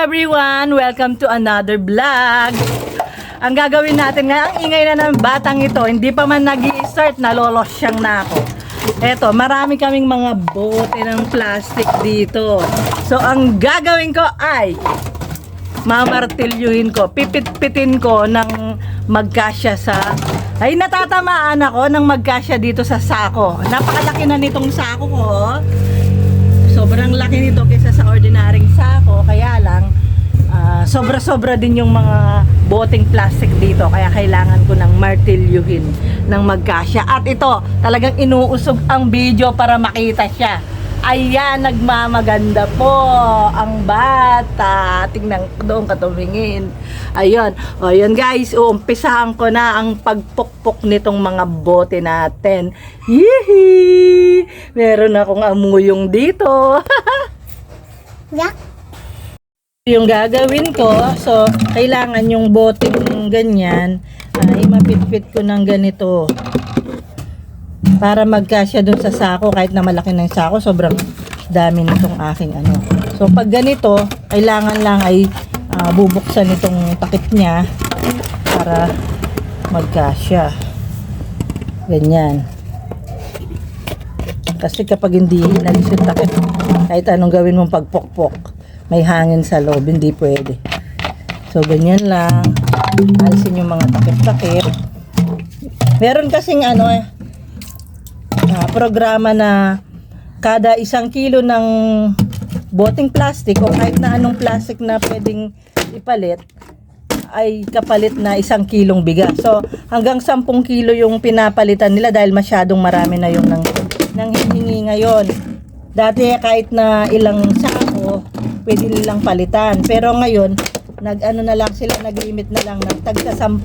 everyone! Welcome to another vlog! Ang gagawin natin nga, ang ingay na ng batang ito, hindi pa man nag start nalolos siyang na ako. Eto, marami kaming mga bote ng plastic dito. So, ang gagawin ko ay mamartilyuhin ko, pipit-pitin ko ng magkasya sa ay natatamaan ako ng magkasya dito sa sako. Napakalaki na nitong sako ko. oh. Sobrang laki nito kaysa sa ordinaryong sako, kaya lang ah, sobra-sobra din yung mga boteng plastic dito kaya kailangan ko ng martilyuhin ng magkasya. At ito, talagang inuusog ang video para makita siya. Ayan, nagmamaganda po ang bata. Tingnan doon ka tumingin. Ayun. Guys, uumpisahan ko na ang pagpukpok nitong mga bote natin. Yee! Meron akong amuyong dito. Yak. yung gagawin ko, so, kailangan yung boteng ganyan, ay mapitpit ko ng ganito. Para magkasya dun sa sako, kahit na malaki ng sako, sobrang dami nitong aking ano. So, pag ganito, kailangan lang ay ah, bubuksan itong takip niya para magkasya. Ganyan. Kasi kapag hindi inalis yung takip, kahit anong gawin mong pagpokpok, may hangin sa loob, hindi pwede. So, ganyan lang. Alisin yung mga takip-takip. Meron kasing ano eh, ah, programa na kada isang kilo ng boteng plastic o kahit na anong plastic na pwedeng ipalit, ay kapalit na isang kilong bigas. So, hanggang 10 kilo yung pinapalitan nila dahil masyadong marami na yung nang, nang hihingi ngayon. Dati kahit na ilang sako, pwede nilang palitan. Pero ngayon, nag-ano na lang sila, nag-limit na lang ng tagsa 10.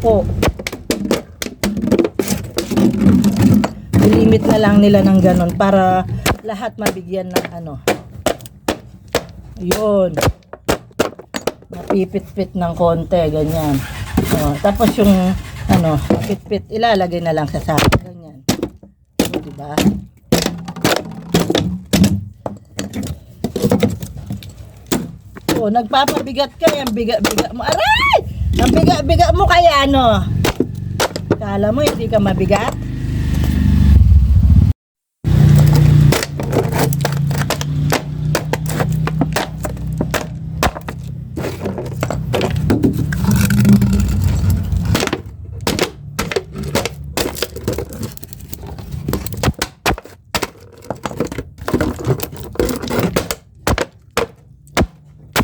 Limit na lang nila ng ganun para lahat mabigyan ng ano. Yun napipit-pit ng konti, ganyan. O, tapos yung, ano, pit-pit, ilalagay na lang sa sako, ganyan. O, diba? O, nagpapabigat ka, yung biga-biga mo. Aray! Ang biga-biga mo kaya, ano? Kala mo, hindi ka mabigat?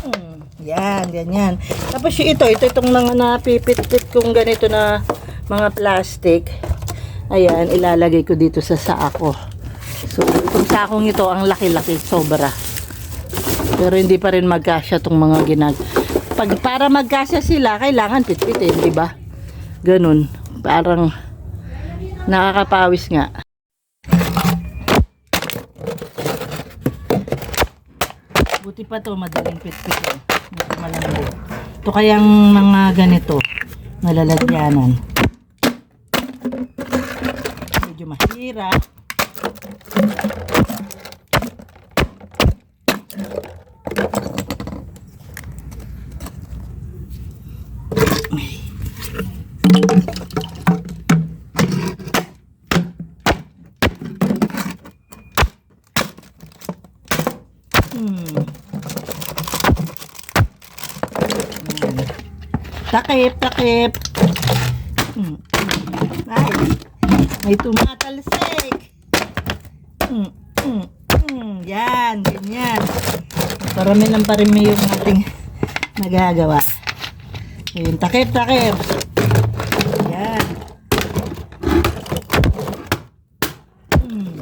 Hmm, yan, ganyan. Tapos yung ito, ito itong mga napipit-pit kong ganito na mga plastic. Ayan, ilalagay ko dito sa saako. So, itong sakong ito, ang laki-laki, sobra. Pero hindi pa rin magkasya itong mga ginag. Pag para magkasya sila, kailangan pitpitin, di ba? Ganun. Parang nakakapawis nga. Buti pa to madaling pitpitin. Malambot. Ito kayang mga ganito, nalalagyanan. Medyo mahirap. Hmm. Takip, takip. Hmm. Ay, may tumatalsik. Hmm, hmm, hmm. Yan, ganyan. Parami ng parami yung ating nagagawa. Ayun, takip, takip. Yan. Hmm.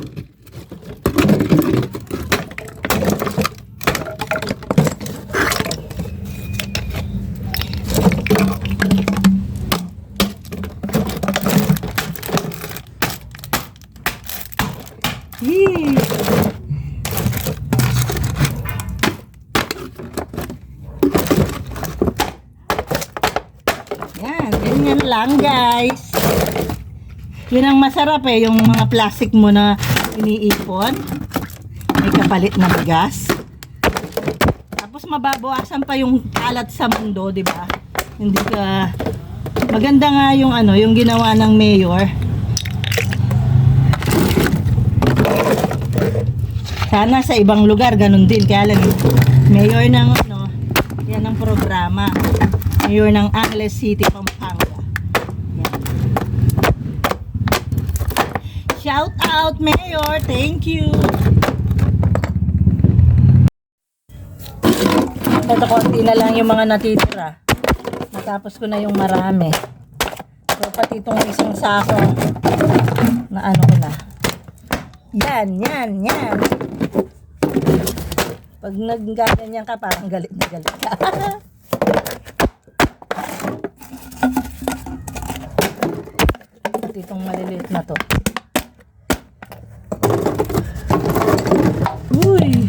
Yee. Yan, ganyan lang guys. Yun ang masarap eh, yung mga plastic mo na iniipon. May kapalit na bigas. Tapos mababawasan pa yung kalat sa mundo, di ba? Hindi ka... Maganda nga yung ano, yung ginawa ng mayor. Sana sa ibang lugar ganun din. Kaya lang, mayor ng ano, yan ang programa. Mayor ng Angeles City, Pampanga. Shout out, Mayor! Thank you! Ito, konti na lang yung mga natitira. Natapos ko na yung marami. So, pati itong isang sako na ano ko na. Yan, yan, yan. Pag naggaganyan ka, parang galit na galit ka. Itong maliliit na to. Uy!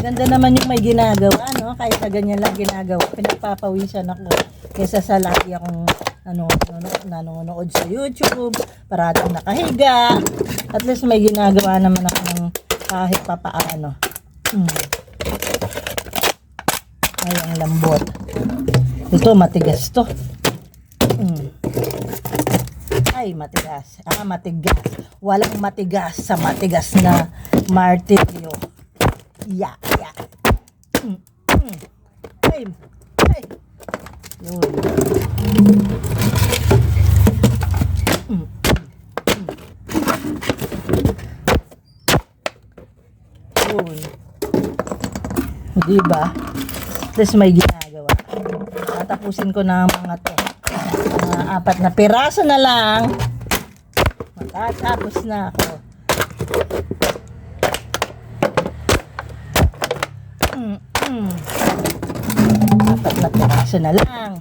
Ganda naman yung may ginagawa, no? Kahit sa ganyan lang ginagawa, pinagpapawisan ako. Kesa sa lagi akong nanonood, nanonood sa YouTube, paratang nakahiga. At least may ginagawa naman ako ng kahit papaano. Hmm. Ay, ang lambot. Ito, matigas to. Hmm. Ay, matigas. Ah, matigas. Walang matigas sa matigas na martilyo. Ya, ya. Mm, mm. Ay, ay. Yun. Mm, mm, mm. Yun. Di ba? Tapos may ginagawa. Tatapusin ko na ang mga to. Mga apat na piraso na lang. Matatapos na ako. Mm, mm. Apat na piraso na lang.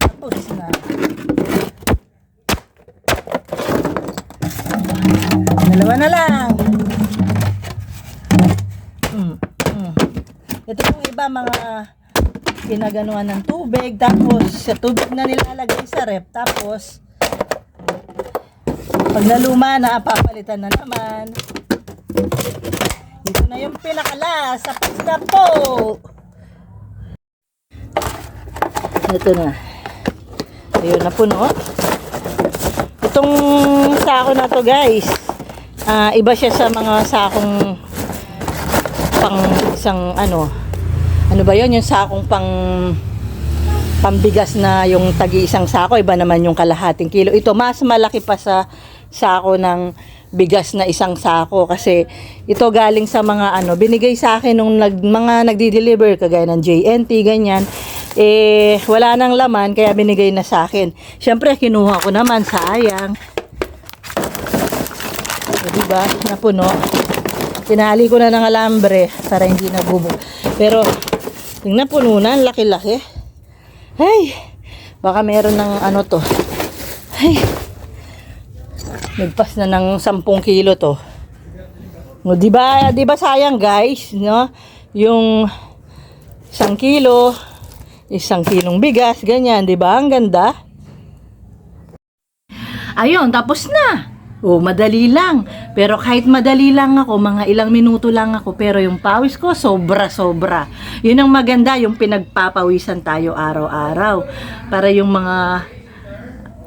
Tapos na. Dalawa na lang. Ito yung iba mga ginaganuan ng tubig tapos sa tubig na nilalagay sa rep tapos pag naluma na papalitan na naman. Ito na yung pinakalas tapos na po. Ito na. Ayun na puno itong sako na to guys ah, iba siya sa mga sakong pang isang ano ano ba yon yung sakong pang pambigas na yung tagi isang sako iba naman yung kalahating kilo. Ito mas malaki pa sa sako ng bigas na isang sako kasi ito galing sa mga ano binigay sa akin nung nag, mga nagdi-deliver kagaya ng JNT ganyan. Eh wala nang laman kaya binigay na sa akin. Syempre kinuha ko naman sayang. O, diba? Napuno tinali ko na ng alambre para hindi nabubo pero tingnan puno na laki-laki. Ay baka meron ng ano to. Ay nagpas na ng 10 kilo to. O, di ba di ba sayang guys no? Yung isang kilo isang kilong bigas ganyan di ba? Ang ganda. Ayun tapos na Oh, madali lang. Pero kahit madali lang ako, mga ilang minuto lang ako, pero yung pawis ko, sobra-sobra. Yun ang maganda, yung pinagpapawisan tayo araw-araw. Para yung mga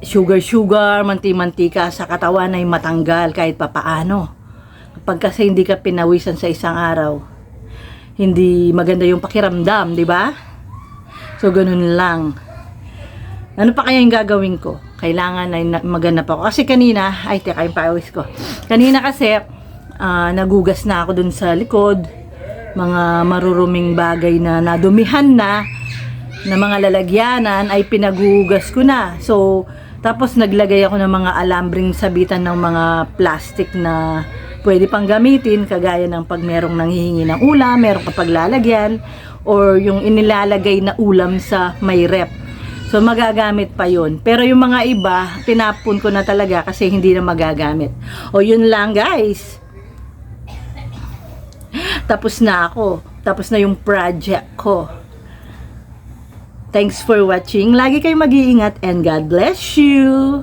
sugar-sugar, manti-mantika sa katawan ay matanggal kahit papaano. Kapag kasi hindi ka pinawisan sa isang araw, hindi maganda yung pakiramdam, di ba? So, ganun lang. Ano pa kaya yung gagawin ko? Kailangan na- maganap ako. Kasi kanina, ay teka yung pawis ko. Kanina kasi, ah, nagugas na ako dun sa likod. Mga maruruming bagay na nadumihan na, na mga lalagyanan ay pinagugas ko na. So, tapos naglagay ako ng mga alambring sabitan ng mga plastic na pwede pang gamitin, kagaya ng pag merong nanghihingi ng ulam, merong kapag lalagyan, or yung inilalagay na ulam sa may rep. So magagamit pa yun. Pero yung mga iba, tinapon ko na talaga kasi hindi na magagamit. O yun lang guys. Tapos na ako. Tapos na yung project ko. Thanks for watching. Lagi kayong mag-iingat and God bless you.